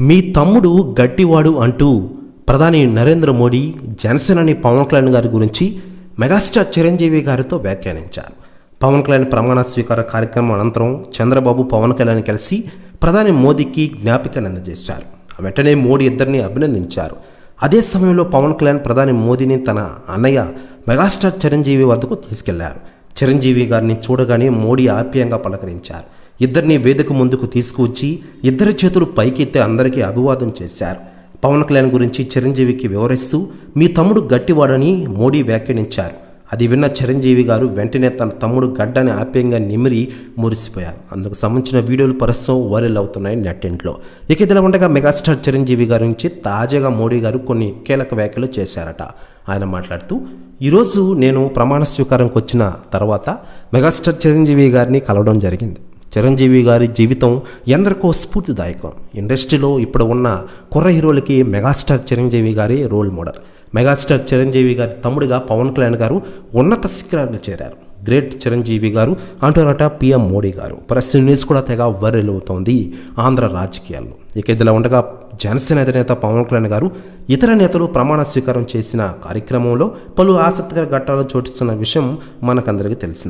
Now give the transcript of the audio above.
మీ తమ్ముడు గట్టివాడు అంటూ ప్రధాని నరేంద్ర మోడీ జనసేన అని పవన్ కళ్యాణ్ గారి గురించి మెగాస్టార్ చిరంజీవి గారితో వ్యాఖ్యానించారు. పవన్ కళ్యాణ్ ప్రమాణ స్వీకార కార్యక్రమం అనంతరం చంద్రబాబు పవన్ కళ్యాణ్ కలిసి ప్రధాని మోదీకి జ్ఞాపికను అందజేశారు. వెంటనే మోడీ ఇద్దరిని అభినందించారు. అదే సమయంలో పవన్ కళ్యాణ్ ప్రధాని మోదీని తన అన్నయ్య మెగాస్టార్ చిరంజీవి వద్దకు తీసుకెళ్ళారు. చిరంజీవి గారిని చూడగానే మోడీ ఆప్యాయంగా పలకరించారు. ఇద్దరిని వేదిక ముందుకు తీసుకువచ్చి ఇద్దరి చేతులు పైకెత్తి అందరికీ అభివాదం చేశారు. పవన్ కళ్యాణ్ గురించి చిరంజీవికి వివరిస్తూ మీ తమ్ముడు గట్టివాడని మోడీ వ్యాఖ్యానించారు. అది విన్న చిరంజీవి గారు వెంటనే తన తమ్ముడు గడ్డని ఆప్యంగా నిమిరి మురిసిపోయారు. అందుకు సంబంధించిన వీడియోలు ప్రస్తుతం వైరల్ అవుతున్నాయి నెట్టింట్లో ఇక ఇదిలా ఉండగా మెగాస్టార్ చిరంజీవి గారి నుంచి తాజాగా మోడీ గారు కొన్ని కీలక వ్యాఖ్యలు చేశారట. ఆయన మాట్లాడుతూ ఈరోజు నేను ప్రమాణ స్వీకారంకి వచ్చిన తర్వాత మెగాస్టార్ చిరంజీవి గారిని కలవడం జరిగింది. చిరంజీవి గారి జీవితం ఎందరికో స్ఫూర్తిదాయకం. ఇండస్ట్రీలో ఇప్పుడు ఉన్న కుర్ర హీరోలకి మెగాస్టార్ చిరంజీవి గారి రోల్ మోడల్. మెగాస్టార్ చిరంజీవి గారి తమ్ముడిగా పవన్ కళ్యాణ్ గారు ఉన్నత శిఖరాలు చేరారు. గ్రేట్ చిరంజీవి గారు అంటారట పిఎం మోడీ గారు. ప్రస్తుత న్యూస్ కూడా తెగ వైరల్ అవుతోంది ఆంధ్ర రాజకీయాల్లో. ఇక ఇదిలా ఉండగా జనసేన అధినేత పవన్ కళ్యాణ్ గారు ఇతర నేతలు ప్రమాణ స్వీకారం చేసిన కార్యక్రమంలో పలు ఆసక్తికర ఘట్టాలు చోటిస్తున్న విషయం మనకందరికీ తెలిసింది.